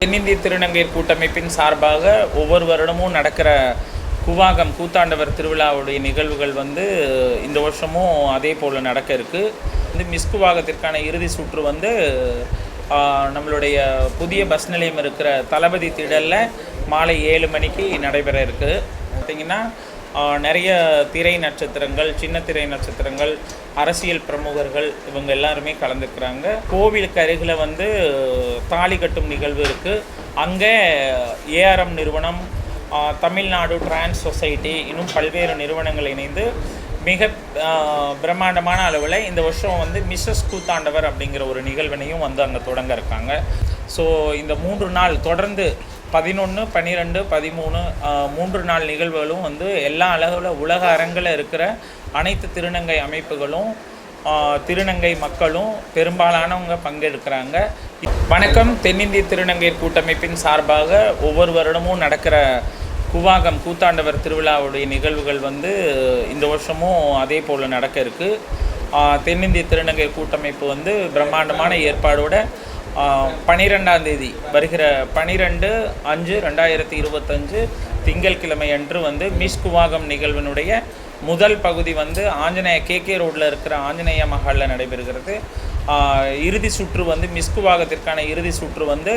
தென்னிந்திய திருநங்கையர் கூட்டமைப்பின் சார்பாக ஒவ்வொரு வருடமும் நடக்கிற குவாகம் கூத்தாண்டவர் திருவிழாவுடைய நிகழ்வுகள் வந்து இந்த வருஷமும் அதே போல் நடக்க இருக்கு. வந்து மிஸ் குவாகத்திற்கான இறுதி சுற்று வந்து நம்மளுடைய புதிய பஸ் நிலையம் இருக்கிற தளபதி திடலில் மாலை ஏழு மணிக்கு நடைபெற இருக்குது பார்த்தீங்கன்னா நிறைய திரை நட்சத்திரங்கள் சின்ன திரை நட்சத்திரங்கள் அரசியல் பிரமுகர்கள் இவங்க எல்லாருமே கலந்துக்கிறாங்க. கோவிலுக்கு அருகில் வந்து தாலி கட்டும் நிகழ்வு இருக்குது அங்கே ஏஆர்எம் நிறுவனம் தமிழ்நாடு டிரான்ஸ் சொசைட்டி இன்னும் பல்வேறு நிறுவனங்கள் இணைந்து மிக பிரம்மாண்டமான அளவில் இந்த வருஷம் வந்து மிஸ்ஸஸ் கூத்தாண்டவர் அப்படிங்கிற ஒரு நிகழ்வினையும் வந்து அங்கே தொடங்க இருக்காங்க. ஸோ இந்த மூன்று நாள் தொடர்ந்து பதினொன்று பன்னிரெண்டு பதிமூணு மூன்று நாள் நிகழ்வுகளும் வந்து எல்லா அளவில் உலக அரங்கில் இருக்கிற அனைத்து திருநங்கை அமைப்புகளும் திருநங்கை மக்களும் பெரும்பாலானவங்க பங்கெடுக்கிறாங்க. வணக்கம். தென்னிந்திய திருநங்கை கூட்டமைப்பின் சார்பாக ஒவ்வொரு வருடமும் நடக்கிற குவாகம் கூத்தாண்டவர் திருவிழாவுடைய நிகழ்வுகள் வந்து இந்த வருஷமும் அதே போல் நடக்க இருக்குது தென்னிந்திய திருநங்கை கூட்டமைப்பு வந்து பிரம்மாண்டமான ஏற்பாடோட பனிரெண்டாம் தேதி வருகிற பனிரெண்டு அஞ்சு ரெண்டாயிரத்தி இருபத்தஞ்சு திங்கள்கிழமை அன்று வந்து மிஸ் குவாகம் நிகழ்வினுடைய முதல் பகுதி வந்து ஆஞ்சநேய கேகே ரோட்டில் இருக்கிற ஆஞ்சநேய மஹாலில் நடைபெறுகிறது. இறுதி சுற்று வந்து மிஸ்குவாகத்திற்கான இறுதி சுற்று வந்து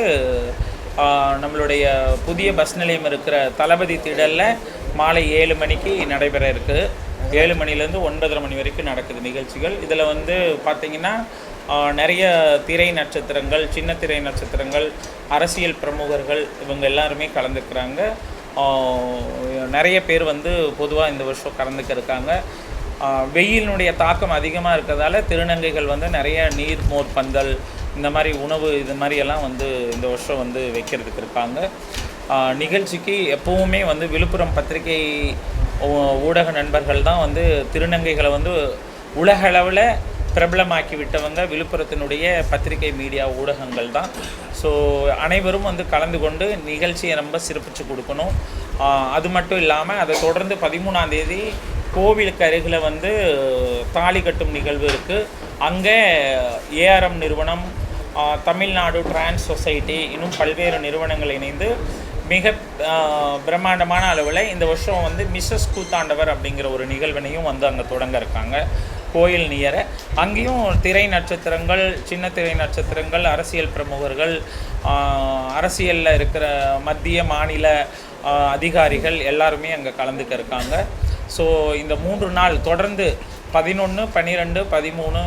நம்மளுடைய புதிய பஸ் நிலையம் இருக்கிற தளபதி திடலில் மாலை ஏழு மணிக்கு நடைபெற இருக்குது ஏழு மணிலேருந்து ஒன்பதரை மணி வரைக்கும் நடக்குது நிகழ்ச்சிகள். இதில் வந்து பார்த்திங்கன்னா நிறைய திரை நட்சத்திரங்கள் சின்ன திரை நட்சத்திரங்கள் அரசியல் பிரமுகர்கள் இவங்க எல்லாருமே கலந்துக்கிறாங்க. நிறைய பேர் வந்து பொதுவாக இந்த வருஷம் கலந்துக்க இருக்காங்க. வெயிலினுடைய தாக்கம் அதிகமாக இருக்கிறதால திருநங்கைகள் வந்து நிறைய நீர் மோர் பந்தல் இந்த மாதிரி உணவு இது மாதிரியெல்லாம் வந்து இந்த வருஷம் வந்து வைக்கிறதுக்கு இருக்காங்க. நிகழ்ச்சிக்கு எப்பவுமே வந்து விழுப்புரம் பத்திரிகை ஊடக நண்பர்கள் தான் வந்து திருநங்கைகளை வந்து உலகளவில் பிரபலமாக்கி விட்டவங்க. விழுப்புரத்தினுடைய பத்திரிகை மீடியா ஊடகங்கள் தான். ஸோ அனைவரும் வந்து கலந்து கொண்டு நிகழ்ச்சியை ரொம்ப சிறப்பிச்சு கொடுக்கணும். அது மட்டும் இல்லாமல் அதை தொடர்ந்து பதிமூணாம் தேதி கோவிலுக்கு அருகில் வந்து தாலி கட்டும் நிகழ்வு இருக்குது அங்கே ஏஆர்எம் நிறுவனம் தமிழ்நாடு டிரான்ஸ் சொசைட்டி இன்னும் பல்வேறு நிறுவனங்கள் இணைந்து மிக பிரம்மாண்டமான அளவில் இந்த வருஷம் வந்து மிஸ்ஸஸ் கூத்தாண்டவர் அப்படிங்கிற ஒரு நிகழ்வினையும் வந்து அங்கே தொடங்க இருக்காங்க. கோயில் நியர. அங்கேயும் திரை நட்சத்திரங்கள் சின்ன திரை நட்சத்திரங்கள் அரசியல் பிரமுகர்கள் அரசியலில் இருக்கிற மத்திய மாநில அதிகாரிகள் எல்லாருமே அங்கே கலந்துக்க இருக்காங்க. ஸோ இந்த மூன்று நாள் தொடர்ந்து பதினொன்று பன்னிரெண்டு பதிமூணு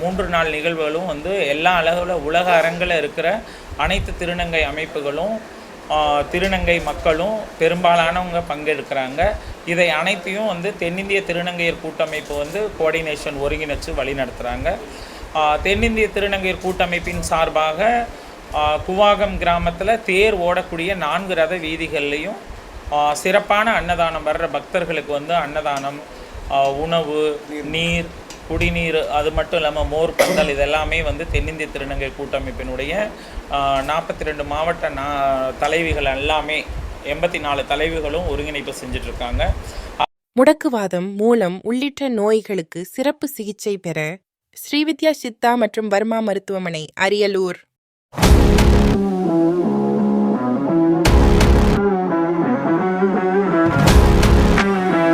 மூன்று நாள் நிகழ்வுகளும் வந்து எல்லா அளவில் உலக அரங்கில் இருக்கிற அனைத்து திருநங்கை அமைப்புகளும் திருநங்கை மக்களும் பெரும்பாலானவங்க பங்கெடுக்கிறாங்க. இதை அனைத்தையும் வந்து தென்னிந்திய திருநங்கையர் கூட்டமைப்பு வந்து கோஆர்டினேஷன் ஒருங்கிணைச்சு வழிநடத்துகிறாங்க தென்னிந்திய திருநங்கையர் கூட்டமைப்பின் சார்பாக குவாகம் கிராமத்தில் தேர் ஓடக்கூடிய நான்கு ரத வீதிகள்லேயும் சிறப்பான அன்னதானம் வர்ற பக்தர்களுக்கு வந்து அன்னதானம் உணவு நீர் குடிநீர் அது மட்டும் இல்லாமல் மோர் பந்தல் இதெல்லாமே வந்து தென்னிந்திய திருநங்கை கூட்டமைப்பினுடைய நாற்பத்தி ரெண்டு மாவட்ட நா தலைவிகள் எல்லாமே எண்பத்தி நாலு தலைவிகளும் ஒருங்கிணைப்பு செஞ்சிட்ருக்காங்க. முடக்குவாதம் மூலம் உள்ளிட்ட நோய்களுக்கு சிறப்பு சிகிச்சை பெற ஸ்ரீவித்யா சித்தா மற்றும் வர்மா மருத்துவமனை அரியலூர்.